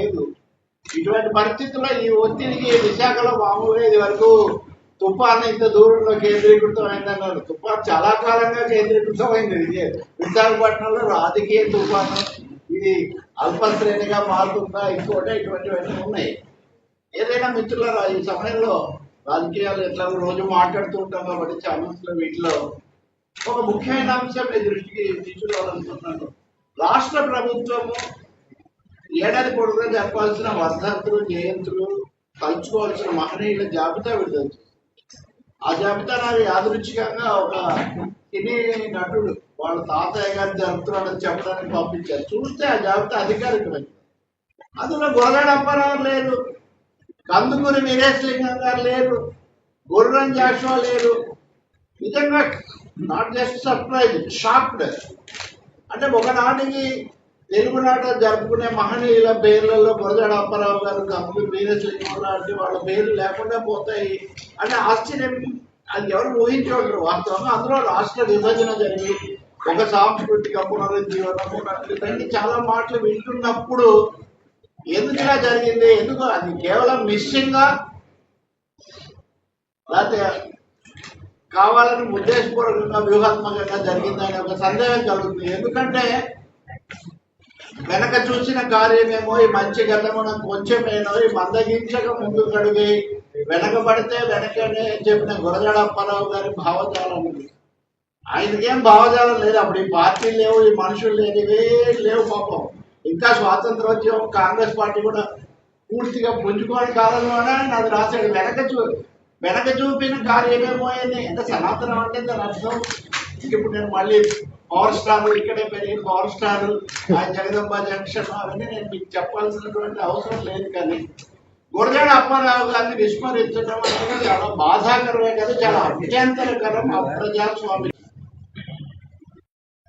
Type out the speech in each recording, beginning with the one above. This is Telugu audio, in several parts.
లేదు. ఇటువంటి పరిస్థితుల్లో ఈ ఒత్తిడికి విశాఖలో మామూలుగా ఇది వరకు తుఫాన్ ఇంత దూరంలో కేంద్రీకృతం అయిందన్నారు. తుఫాన్ చాలా కాలంగా కేంద్రీకృతం అయింది ఇది విశాఖపట్నంలో రాజకీయ తుఫాను. ఇది అల్పశ్రేణిగా మారుతుందా ఇంకోటే ఇటువంటివన్నీ ఉన్నాయి. ఏదైనా మిత్రులారా ఈ సమయంలో రాజకీయాలు ఎట్లా రోజు మాట్లాడుతూ ఉంటాం కాబట్టి ఛానల్స్లో వీటిలో ఒక ముఖ్యమైన అంశం నేను దృష్టికి తీసుకురావాలనుకుంటున్నాను. రాష్ట్ర ప్రభుత్వము ఏడాది పొడుగుగా జరపాల్సిన వర్ధంతులు జయంతులు తలుచుకోవాల్సిన మహనీయుల జాబితా విడుదల ఆ జాబితా నాకు యాదృచ్ఛికంగా ఒక సినీ నటుడు వాళ్ళ తాతయ్య గారు జరుపుతున్నాడని చెప్పడానికి పంపించారు. చూస్తే ఆ జాబితా అధికారికమైంది అందులో గొర్రెడ అప్పారావు లేదు కందుకూరి వీరేశలింగం గారు లేరు గుర్రం జాషువా లేరు. నిజంగా నాట్ జస్ట్ సర్ప్రైజ్ షాక్డ్ అంటే ఒకనాటికి తెలుగునాట జరుపుకునే మహనీయుల పేర్లలో బురజాడ అప్పారావు గారు కందుకూరి వీరేశలింగం లాంటి వాళ్ళ పేర్లు లేకుండా పోతాయి. అంటే ఆశ్చర్యం అది ఎవరు ఊహించగలరు వాస్తవంగా అందులో రాష్ట్ర విభజన జరిగి ఒక సాంస్కృతిక పునరుజ్జీవనము ఇలాంటి చాలా మాటలు వింటున్నప్పుడు ఎందుకు ఇలా జరిగింది? ఎందుకు? అది కేవలం మిస్సింగా లేకపోతే కావాలని ఉద్దేశపూర్వకంగా వ్యూహాత్మకంగా జరిగిందని ఒక సందేహం కలుగుతుంది. ఎందుకంటే వెనక చూసిన కార్యమేమో ఈ మంచి గతమున కొంచెమేనో ఈ మందగించక ముందు కడిగి వెనకబడితే వెనకనే చెప్పిన గురజడప్పారావు గారి భావజాలం ఉంది. ఆయనకేం భావజాలం లేదు. అప్పుడు ఈ పార్టీలు లేవు ఈ మనుషులు లేవు లేవు పాపం. ఇంకా స్వాతంత్రోద్యమం కాంగ్రెస్ పార్టీ కూడా పూర్తిగా పుంజుకోని కాలంలోనే అది రాశాడు. వెనక చూ వెనక చూపిన కార్యమేమో అని ఎంత సనాతనం అంటే దాని అర్థం ఇప్పుడు నేను మళ్ళీ పవర్ స్టార్ ఇక్కడే పెరిగి పవర్ స్టార్ ఆ జగదంబ జంక్షన్ అవన్నీ నేను మీకు చెప్పాల్సినటువంటి అవసరం లేదు కానీ గురజాడ అప్పారావు గారిని విస్మరించడం అనేది చాలా బాధాకరమే కదా చాలా అత్యంతరకరం ప్రజాస్వామి.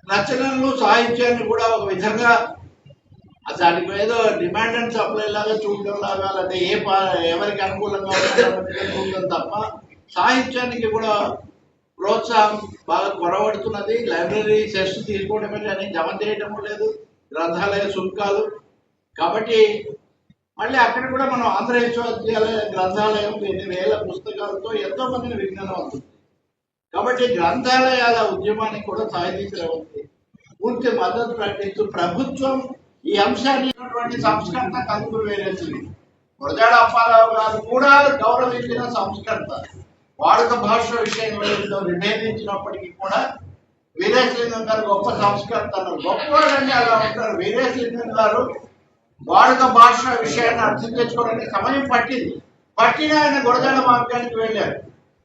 రచనలు సాహిత్యాన్ని కూడా ఒక విధంగా దానికి ఏదో డిమాండ్ అండ్ సప్లై లాగా చూడడం లాగా లేదా ఏ పా ఎవరికి అనుకూలంగా ఉంటుందో చూడడం తప్ప సాహిత్యానికి కూడా ప్రోత్సాహం బాగా కొరవడుతున్నది. లైబ్రరీ సెస్ట్ తీసుకోవడమే కానీ జమ చేయటం లేదు. గ్రంథాలయ శుల్కాలు కాబట్టి మళ్ళీ అక్కడ కూడా మనం ఆంధ్ర విశ్వవిద్యాలయ గ్రంథాలయం ఎన్ని వేల పుస్తకాలతో ఎంతో మందిని విజ్ఞానం అవుతుంది. కాబట్టి గ్రంథాలయాల ఉద్యమానికి కూడా సాధించవచ్చు పూర్తి మద్దతు ప్రకటిస్తూ ప్రభుత్వం ఈ అంశాన్ని సంస్కర్త కందుకూరు వేరేసింది. గురజాడ అప్పారావు గారు కూడా గౌరవించిన సంస్కర్త. వాడుక భాష విషయంలో ఏదో విభేదించినప్పటికీ కూడా వీరేశలింగం గారు గొప్ప సంస్కర్త గొప్ప అలా ఉంటారు. వీరేశలింగం గారు వాడుక భాష విషయాన్ని అర్థం చేసుకోవడానికి సమయం పట్టింది. పట్టిన ఆయన గురజాడ మార్గానికి వెళ్ళారు.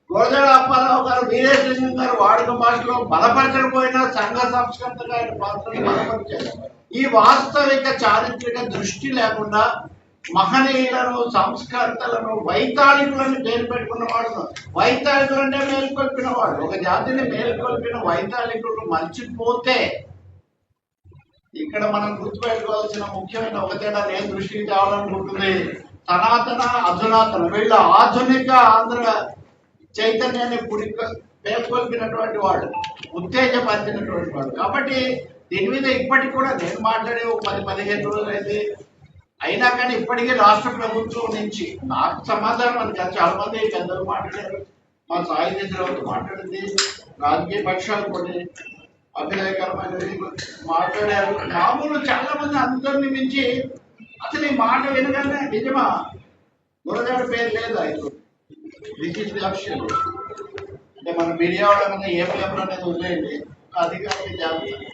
గురజాడ అప్పారావు గారు వీరేశలింగం గారు వాడుక భాషలో బలపరచకపోయినా సంఘ సంస్కర్తగా ఆయన పాత్రను బలపరిచారు. ఈ వాస్తవిక చారిత్రక దృష్టి లేకుండా మహనీయులను సంస్కర్తలను వైతాళికులను మేలు పెట్టుకున్న వాడు వైతాళికులు అంటే వాడు ఒక జాతిని మేలుకొల్పిన వైతాళికులు మర్చిపోతే ఇక్కడ మనం గుర్తుపెట్టుకోవాల్సిన ముఖ్యమైన ఒక తేడా నేను దృష్టికి తేవాలనుకుంటుంది. సనాతన అధునాతన వీళ్ళ ఆధునిక ఆంధ్ర చైతన్యాన్ని పుడిక పేర్కొల్పినటువంటి వాడు ఉత్తేజపరిచినటువంటి వాడు. కాబట్టి దీని మీద ఇప్పటికి కూడా నేను మాట్లాడే ఒక పది పదిహేను రోజులు అయితే అయినా కానీ ఇప్పటికీ రాష్ట్ర ప్రభుత్వం నుంచి నాకు సమాధానం అని కాదు చాలా మంది పెద్దలు మాట్లాడారు. మా సాహిత్యరావు మాట్లాడింది. రాజకీయ పక్షాలు కొన్ని అభినయకరమైనవి మాట్లాడారు. మామూలు చాలా మంది అందరిని మించి అసలు ఈ మాట వినగానే నిజమా? గురజాడ పేరు లేదు ఆయన దిస్ ఇస్ ది ఆప్షన్ అంటే మన మీడియా వాళ్ళ మీద ఏ పేపర్ అనేది వదిలేయండి అధికారిక జాబితా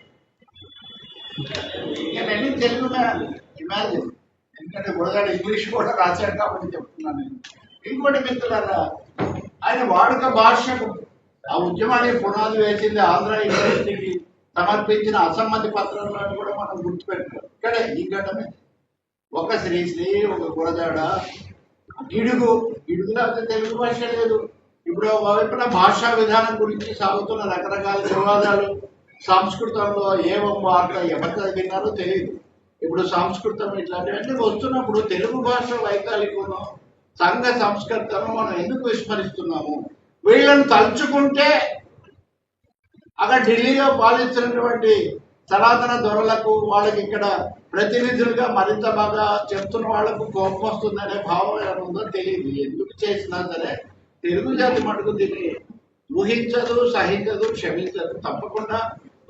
ఇవన్నీ తెలుగు ఇమాజిన్ ఎందుకంటే గురగాడు ఇంగ్లీష్ కూడా రాశాడు కాబట్టి చెప్తున్నాను నేను. ఇంకోటి మిత్రులారా ఆయన వాడుక భాషకు ఆ ఉద్యమానికి పునాది వేసింది ఆంధ్ర యూనివర్సిటీకి సమర్పించిన అసమ్మతి పత్రంలో కూడా మనం గుర్తుపెట్టుకోవాలి. ఇక్కడే ఈ ఘటమే. ఒక శ్రీశ్రీ ఒక గురజాడ ఇడుగు ఇడుగు తప్పితే తెలుగు భాష లేదు. ఇప్పుడు వైపున భాషా విధానం గురించి సాగుతున్న రకరకాల వివాదాలు సంస్కృతంలో ఏమో వార్త ఎవరు చదివినారో తెలియదు ఇప్పుడు సంస్కృతం ఇట్లాంటివన్నీ వస్తున్నప్పుడు తెలుగు భాష వైకాలికను సంఘ సంస్కృతను మనం ఎందుకు విస్మరిస్తున్నాము? వీళ్ళని తలుచుకుంటే అక్కడ ఢిల్లీలో పాలిస్తున్నటువంటి సనాతన దొరలకు వాళ్ళకి ఇక్కడ ప్రతినిధులుగా మరింత బాగా చెప్తున్న వాళ్ళకు కోపం వస్తుందనే భావం ఏముందో తెలియదు. ఎందుకు చేసినా సరే తెలుగు జాతి మటుకు దీన్ని ఊహించదు సహించదు క్షమించదు. తప్పకుండా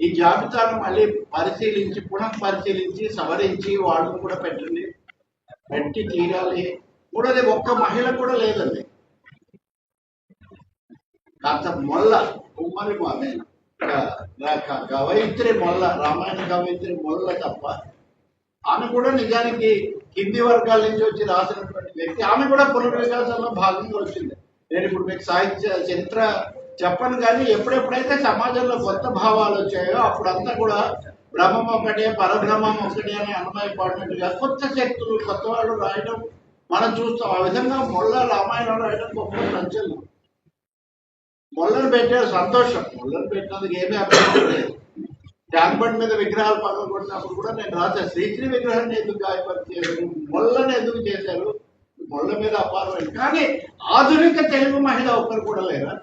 ఈ జాబితాను మళ్ళీ పరిశీలించి పునః పరిశీలించి సవరించి వాళ్ళను కూడా పెట్టండి. పెట్టి తీరాలి. మూడోది ఒక్క మహిళ కూడా లేదండి. కాస్త మొల్ల కుమ్మరి ఆమె కవయిత్రి మొల్ల రామాయణ కవయిత్రి మొల్ల తప్ప ఆమె కూడా నిజానికి కింది వర్గాల నుంచి వచ్చి రాసినటువంటి వ్యక్తి. ఆమె కూడా పునర్వికాసంలో భాగంగా వచ్చింది. నేను ఇప్పుడు మీకు సాహిత్య చరిత్ర చెప్పను కానీ ఎప్పుడెప్పుడైతే సమాజంలో కొత్త భావాలు వచ్చాయో అప్పుడంతా కూడా బ్రహ్మం ఒకటే పరబ్రహ్మం ఒకటే అని అనుమయపడినట్టుగా కొత్త శక్తులు కొత్త వాళ్ళు రాయడం మనం చూస్తాం. ఆ విధంగా మొల్ల రామాయణం రాయడం గొప్ప సంచలనం మొల్లను పెట్టారు సంతోషం. మొల్లను పెట్టినందుకు ఏమీ అభ్యంతరం లేదు. ట్యాంక్ బండ్ మీద విగ్రహాలు పగల కొట్టినప్పుడు కూడా నేను రాశాను శ్రీశ్రీ విగ్రహాన్ని ఎందుకు గాయపరిచారు మొల్లని ఎందుకు చేశారు? మొల్ల మీద అపారమైన కానీ ఆధునిక తెలుగు మహిళ ఒక్కరు కూడా లేరా?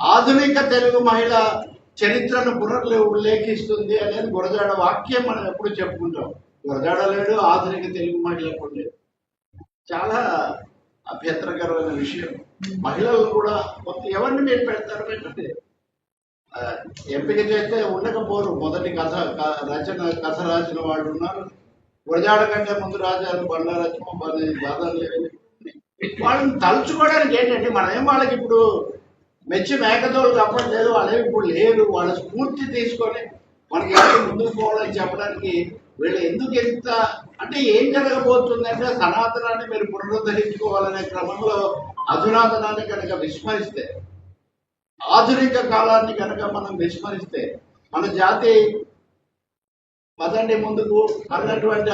ఆధునిక తెలుగు మహిళ చరిత్రను పునర్లేఖిస్తుంది అనేది గురజాడ వాక్యం మనం ఎప్పుడు చెప్పుకుంటాం. గురజాడ లేడు ఆధునిక తెలుగు మహిళ కూడా లేదు. చాలా అభ్యంతరకరమైన విషయం. మహిళలు కూడా కొత్త ఎవరిని మీరు పెడతారు పెట్టండి ఎంపిక చేస్తే ఉండకపోరు. మొదటి కథ రచన కథ రాసిన వాళ్ళు ఉన్నారు. గురజాడ కంటే ముందు రాశారు బాధలు లేదు వాళ్ళని తలుచుకోవడానికి ఏంటంటే మనం ఏం వాళ్ళకి ఇప్పుడు మెచ్చి మేకతోలు తప్పట్లేదు వాళ్ళేమి ఇప్పుడు లేరు. వాళ్ళ స్ఫూర్తి తీసుకొని మనకి ఎలా ముందుకు పోవాలని చెప్పడానికి వీళ్ళు ఎందుకు ఎంత అంటే ఏం జరగబోతుందంటే సనాతనాన్ని మీరు పునరుద్ధరించుకోవాలనే క్రమంలో అధునాతనాన్ని కనుక విస్మరిస్తే ఆధునిక కాలాన్ని కనుక మనం విస్మరిస్తే మన జాతి పదండి ముందుకు అన్నటువంటి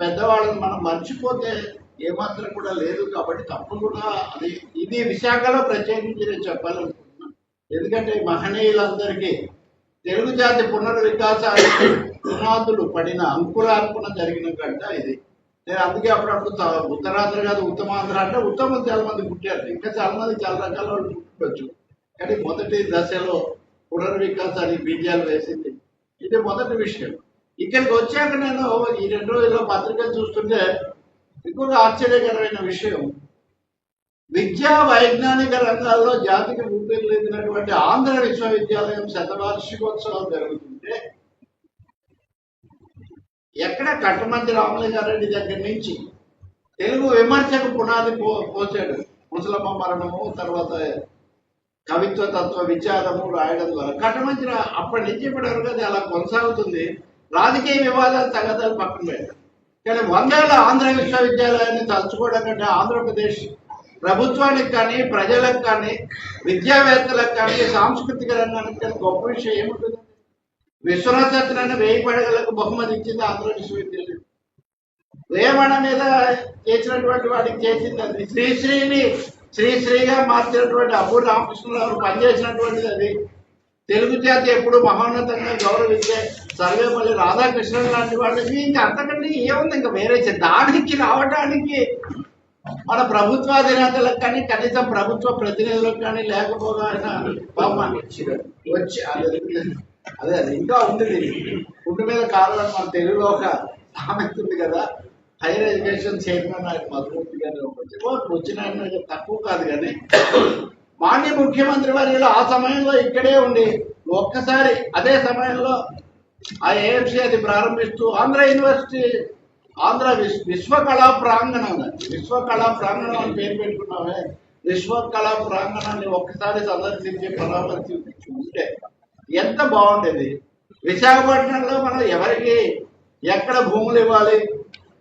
పెద్దవాళ్ళని మనం మర్చిపోతే ఏమాత్రం కూడా లేదు కాబట్టి తప్పకుండా అది ఇది విశాఖలో ప్రత్యేకించి నేను చెప్పాలనుకుంటున్నాను ఎందుకంటే మహనీయులందరికీ తెలుగు జాతి పునర్వికాసానికి పునాదులు పడిన అంకురార్పణ జరిగిన గంట ఇది. నేను అందుకే అప్పుడప్పుడు ఉత్తరాంధ్ర కాదు ఉత్తమాంధ్ర అంటే ఉత్తమం చాలా మంది పుట్టారు. ఇంకా చాలా మంది చాలా రకాల వాళ్ళు పుట్టవచ్చు కానీ మొదటి దశలో పునర్వికాసానికి బీజాలు వేసింది. ఇది మొదటి విషయం. ఇక్కడికి వచ్చాక నేను ఈ రెండు రోజుల్లో పత్రికలు చూస్తుంటే ఇంకొక ఆశ్చర్యకరమైన విషయం. విద్యా వైజ్ఞానిక రంగాల్లో జాతికి ఊపిరిలేదినటువంటి ఆంధ్ర విశ్వవిద్యాలయం శతవార్షికోత్సవం జరుగుతుంది. ఎక్కడ కట్టమంది రామలింగారెడ్డి దగ్గర నుంచి తెలుగు విమర్శకు పునాది పో పోసాడు. ముసలమ్మ మరణము తర్వాత కవిత్వ తత్వ విచారము రాయడం ద్వారా. కట్టమంచి అప్పటి నుంచి ఇప్పటి వరకు అది అలా కొనసాగుతుంది. రాజకీయ వివాదాలు తగ్గదాలు పక్కన పెట్టారు. కానీ వందేళ్ళ ఆంధ్ర విశ్వవిద్యాలయాన్ని తలుచుకోవడం కంటే ఆంధ్రప్రదేశ్ ప్రభుత్వానికి కానీ ప్రజలకు కానీ విద్యావేత్తలకు కానీ సాంస్కృతిక రంగానికి కానీ గొప్ప విషయం ఏముంటుంది? విశ్వనాథ సత్యనారాయణ వేయి పడగలకు బహుమతి ఇచ్చింది ఆంధ్ర విశ్వవిద్యాలయం. వేమణ మీద చేసినటువంటి వాడికి చేసింది అది. శ్రీశ్రీని శ్రీశ్రీగా మార్చినటువంటి అబ్బు రామకృష్ణరావు పనిచేసినటువంటిది అది. తెలుగు జాతి ఎప్పుడు మహోన్నతంగా గౌరవించే సర్వేపల్లి రాధాకృష్ణన్ లాంటి వాళ్ళకి ఇంకా అంతకంటే ఏముంది? ఇంకా వేరే దానికి రావడానికి మన ప్రభుత్వాధినేతలకు కానీ కనీసం ప్రభుత్వ ప్రతినిధులకు కానీ లేకపోగా ఆయన పాపం వచ్చి అదే అది ఇంకా ఉంది దీనికి మీద కావాలని మన తెలుగులో ఒక సామెత ఉంది కదా హైయర్ ఎడ్యుకేషన్ చైర్మన్ ఆయన మధుమూర్తి గారు వచ్చి వచ్చిన ఆయన తక్కువ కాదు కానీ మాన్య ముఖ్యమంత్రి వారిలో ఆ సమయంలో ఇక్కడే ఉండి ఒక్కసారి అదే సమయంలో ఆ ఏఎంసీ అది ప్రారంభిస్తూ ఆంధ్ర యూనివర్సిటీ ఆంధ్ర విశ్వ విశ్వకళా ప్రాంగణం విశ్వ విశ్వకళా ప్రాంగణం అని పేరు పెట్టుకున్నామే. విశ్వకళా ప్రాంగణాన్ని ఒక్కసారి సందర్శించి పరామర్శించి ఉంటే ఎంత బాగుండేది. విశాఖపట్నంలో మనం ఎవరికి ఎక్కడ భూములు ఇవ్వాలి?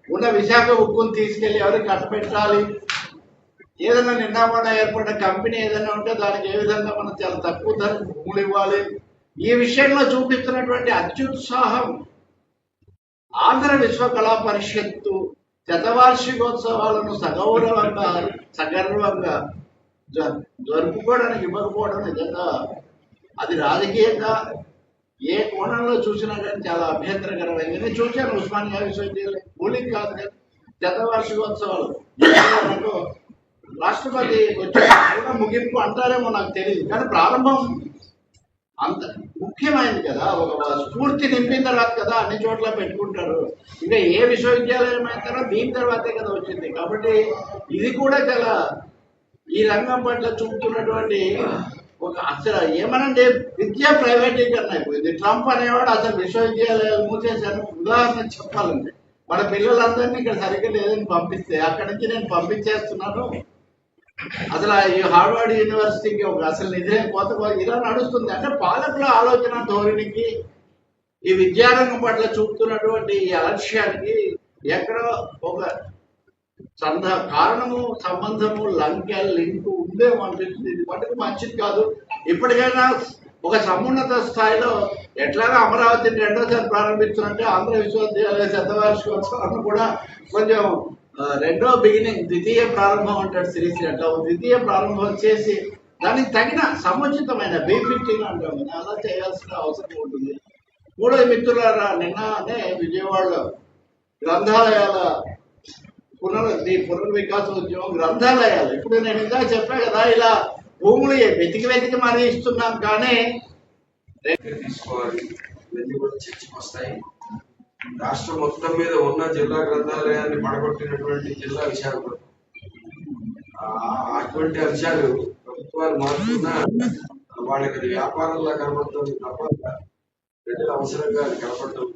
ఉన్న విశాఖ ఉక్కును తీసుకెళ్ళి ఎవరికి కట్టపెట్టాలి ఏదైనా నిన్న ఏర్పడిన కంపెనీ ఏదైనా ఉంటే దానికి ఏ విధంగా మనం చాలా తక్కువ ధరకు భూములు ఇవ్వాలి? ఈ విషయంలో చూపిస్తున్నటువంటి అత్యుత్సాహం ఆంధ్ర విశ్వకళా పరిషత్తు శతవార్షికోత్సవాలను సగౌరవంగా సగర్వంగా జరుపుకోవడానికి ఇవ్వకపోవడం నిజంగా అది రాజకీయంగా ఏ కోణంలో చూసినా కానీ చాలా అభ్యంతరకరమైంది. నేను చూశాను ఉస్మానియా విశ్వవిద్యాలయం కూలింగ్ కాదు కానీ గత వార్షికోత్సవాలు. రాష్ట్రపతి కూడా ముగింపు అంటారేమో నాకు తెలియదు కానీ ప్రారంభం అంత ముఖ్యమైనది కదా. ఒక స్ఫూర్తి నింపిన తర్వాత కదా అన్ని చోట్ల పెట్టుకుంటారు. ఇంకా ఏ విశ్వవిద్యాలయం అయినా దీని తర్వాతే కదా వచ్చింది. కాబట్టి ఇది కూడా చాలా ఈ రంగం పట్ల చూపుతున్నటువంటి ఒక అసలు ఏమనంటే విద్య ప్రైవేటీకరణ అయిపోయింది. ట్రంప్ అనేవాడు అసలు విశ్వవిద్యాలయాలు మూసేశాను ఉదాహరణ చెప్పాలంటే. మన పిల్లలందరినీ ఇక్కడ సరిగ్గా లేదని పంపిస్తే అక్కడి నుంచి నేను పంపించేస్తున్నాను. అసలు ఈ హార్వర్డ్ యూనివర్సిటీకి ఒక అసలు నిధులే కోత ఇలా నడుస్తుంది. అంటే పాలకుల ఆలోచన ధోరణికి ఈ విద్యారంగం పట్ల చూపుతున్నటువంటి ఈ అలక్ష్యానికి ఎక్కడో ఒక సంద కారణము సంబంధము లంకె లింక్ ఉందేమో ఇది మటుకు మంచిది కాదు. ఇప్పటికైనా ఒక సమున్నత స్థాయిలో ఎట్లాగా అమరావతిని రెండోసారి ప్రారంభిస్తున్నట్టే ఆంధ్ర విశ్వవిద్యాలయ శతవార్షికోత్సవాన్ని కూడా కొంచెం రెండో బిగినింగ్ ద్వితీయ ప్రారంభం అంటాడు సిరీస్ అట్లా ద్వితీయ ప్రారంభం చేసి దానికి తగిన సముచితమైన బీఫిఫ్టీన్ అంటాం అలా చేయాల్సిన అవసరం ఉంటుంది. మూడో మిత్రులారా నిన్ననే విజయవాడలో గ్రంథాలయాల పునర్ నీ పునర్వికాస ఉద్యమం గ్రంథాలయాలు. ఇప్పుడు నేను ఇంకా చెప్పా కదా ఇలా భూములు వెతికి వెతికి మరీ ఇస్తున్నాం కానీ తీసుకోవాలి ఇవన్నీ కూడా చర్చకు వస్తాయి. రాష్ట్రం మొత్తం మీద ఉన్న జిల్లా గ్రంథాలయాన్ని పడగొట్టినటువంటి జిల్లా విశాఖపట్నం అటువంటి అంశాలు ప్రభుత్వాలు మారుతున్నా వాళ్ళకి అది వ్యాపారంలా కనపడటం తప్ప ప్రజల అవసరంగా అది కనపడటం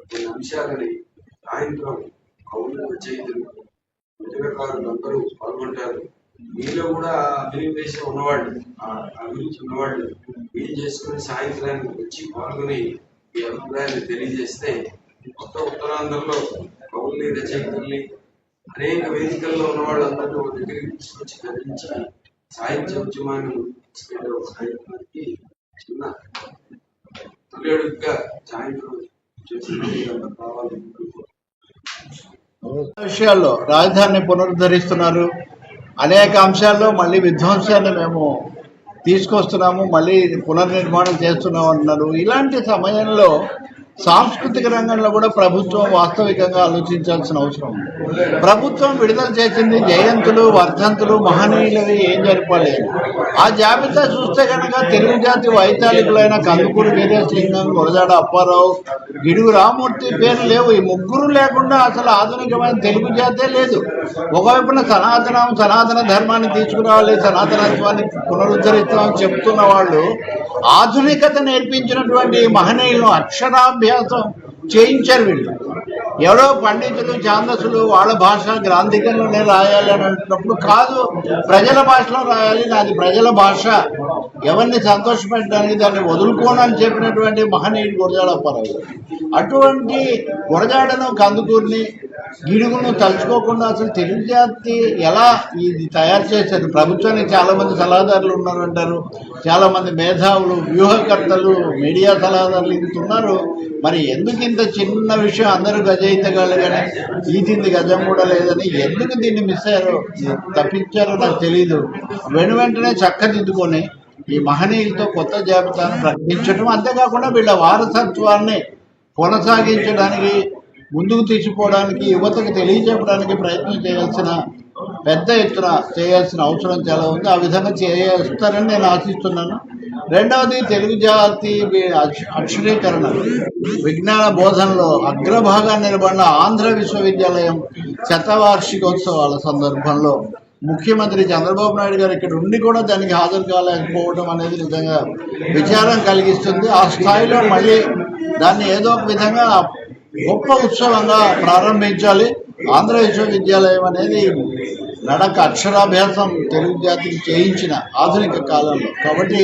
కొన్ని అంశాలని సాయంత్రం కవులు రచయితలు రచనకారులు అందరూ పాల్గొంటారు. మీలో కూడా అభినవేశం ఉన్నవాళ్ళు. అభిరుచి ఉన్నవాళ్ళు. ఏం చేసుకుని సాయంత్రానికి వచ్చి పాల్గొని ఈ అభిప్రాయాన్ని తెలియజేస్తే కొత్త ఉత్తరాంధ్రలో కవుల్ని రచయితల్ని అనేక వేదికల్లో ఉన్న వాళ్ళందరినీ ఒక దగ్గరికి తీసుకొచ్చి కదిలించి సాహిత్య ఉద్యమాన్ని తీసుకెళ్ళే ఒక ప్రయత్నానికి చిన్న తొలిఅడుగుగా సాయంత్రం చేసిన కావాలి విషయాల్లో రాజధానిని పునరుద్ధరిస్తున్నారు. అనేక అంశాల్లో మళ్ళీ విధ్వంసాన్ని మేము తీసుకొస్తున్నాము మళ్ళీ పునర్నిర్మాణం చేస్తున్నాం అంటున్నారు ఇలాంటి సమయంలో సాంస్కృతిక రంగంలో కూడా ప్రభుత్వం వాస్తవికంగా ఆలోచించాల్సిన అవసరం ఉంది. ప్రభుత్వం విడుదల చేసింది జయంతులు వర్ధంతులు మహనీయులవి ఏం జరపలేదు ఆ జాబితా చూస్తే కనుక తెలుగు జాతి వైతాళికులైన కందుకూరు వీరేశలింగం కొరజాడ అప్పారావు గిడుగు రామూర్తి పేరు లేవు. ఈ ముగ్గురు లేకుండా అసలు ఆధునికమైన తెలుగు జాతే లేదు. ఒకవైపున సనాతనం సనాతన ధర్మాన్ని తీసుకురావాలి సనాతనత్వాన్ని పునరుద్ధరిస్తామని చెప్తున్న వాళ్ళు ఆధునికత నేర్పించినటువంటి మహనీయులను అభ్యాసం చేయించారు వీళ్ళు. ఎవరో పండితులు ఛాందసులు వాళ్ళ భాష గ్రాంధికంలోనే రాయాలి అని అంటున్నప్పుడు కాదు ప్రజల భాషలో రాయాలి నాది ప్రజల భాష. ఎవరిని సంతోషపెట్టడానికి దాన్ని వదులుకోనని చెప్పినటువంటి మహనీయుడు గురజాడప్పారావు అటువంటి గురజాడను కందుకూరిని గిడుగును తలుచుకోకుండా అసలు తెలుగు జాతి ఎలా ఇది తయారు చేశారు? ప్రభుత్వానికి చాలామంది సలహాదారులు ఉన్నారు అంటారు మేధావులు వ్యూహకర్తలు మీడియా సలహాదారులు ఇంత ఉన్నారు. మరి ఎందుకు ఇంత చిన్న విషయం అందరూ గజయితగాళ్ళు కానీ ఈదింది గజం కూడా లేదని ఎందుకు దీన్ని మిస్ అయ్యారో తప్పించారో నాకు తెలియదు వెను వెంటనే చక్కదిద్దుకొని ఈ మహనీయులతో కొత్త జాబితాను ప్రకటించడం అంతేకాకుండా వీళ్ళ వారసత్వాన్ని కొనసాగించడానికి ముందుకు తీసుకోవడానికి యువతకు తెలియజెప్పడానికి ప్రయత్నం చేయాల్సిన పెద్ద ఎత్తున చేయాల్సిన అవసరం చాలా ఉంది. ఆ విధంగా చేస్తారని నేను ఆశిస్తున్నాను. రెండవది తెలుగు జాతి అక్షరీకరణ. విజ్ఞాన బోధనలో అగ్రభాగాన్ని నిలబడిన ఆంధ్ర విశ్వవిద్యాలయం శతవార్షికోత్సవాల సందర్భంలో ముఖ్యమంత్రి చంద్రబాబు నాయుడు గారు ఇక్కడ ఉండి కూడా దానికి హాజరు కాలేకపోవడం అనేది నిజంగా విచారం కలిగిస్తుంది. ఆ స్థాయిలో మళ్ళీ దాన్ని ఏదో ఒక విధంగా గొప్ప ఉత్సవంగా ప్రారంభించాలి. ఆంధ్ర విశ్వవిద్యాలయం అనేది నడక అక్షరాభ్యాసం తెలుగు జాతికి చేయించిన ఆధునిక కాలంలో. కాబట్టి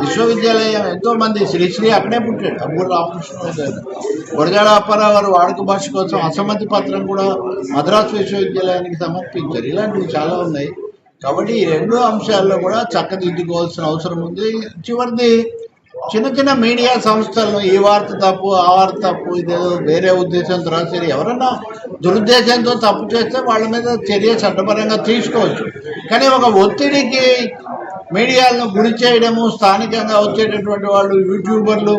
విశ్వవిద్యాలయం ఎంతో మంది శ్రీశ్రీ అక్కడే పుట్టాడు అబ్బూరు రామకృష్ణ గురజాడ అప్పారావు గారు వాడుక భాష కోసం అసమ్మతి పత్రం కూడా మద్రాసు విశ్వవిద్యాలయానికి సమర్పించారు. ఇలాంటివి చాలా ఉన్నాయి. కాబట్టి ఈ రెండు అంశాల్లో కూడా చక్కదిద్దుకోవాల్సిన అవసరం ఉంది. చివరిది చిన్న చిన్న మీడియా సంస్థలను ఈ వార్త తప్పు ఆ వార్త తప్పు ఇదేదో వేరే ఉద్దేశంతో రాసేది ఎవరన్నా దురుద్దేశంతో తప్పు చేస్తే వాళ్ళ మీద చర్య చట్టపరంగా తీసుకోవచ్చు. కానీ ఒక ఒత్తిడికి మీడియాలను గురి చేయడము స్థానికంగా వచ్చేటటువంటి వాళ్ళు యూట్యూబర్లు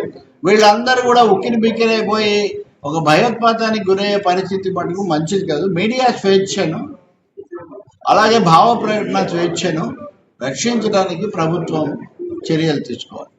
వీళ్ళందరూ కూడా ఉక్కిరి బిక్కిరైపోయి ఒక భయోత్పాతానికి గురయ్యే పరిస్థితి మటుకు మంచిది కాదు. మీడియా స్వేచ్ఛను అలాగే భావ ప్రకటన స్వేచ్ఛను రక్షించడానికి ప్రభుత్వం చర్యలు తీసుకోవాలి.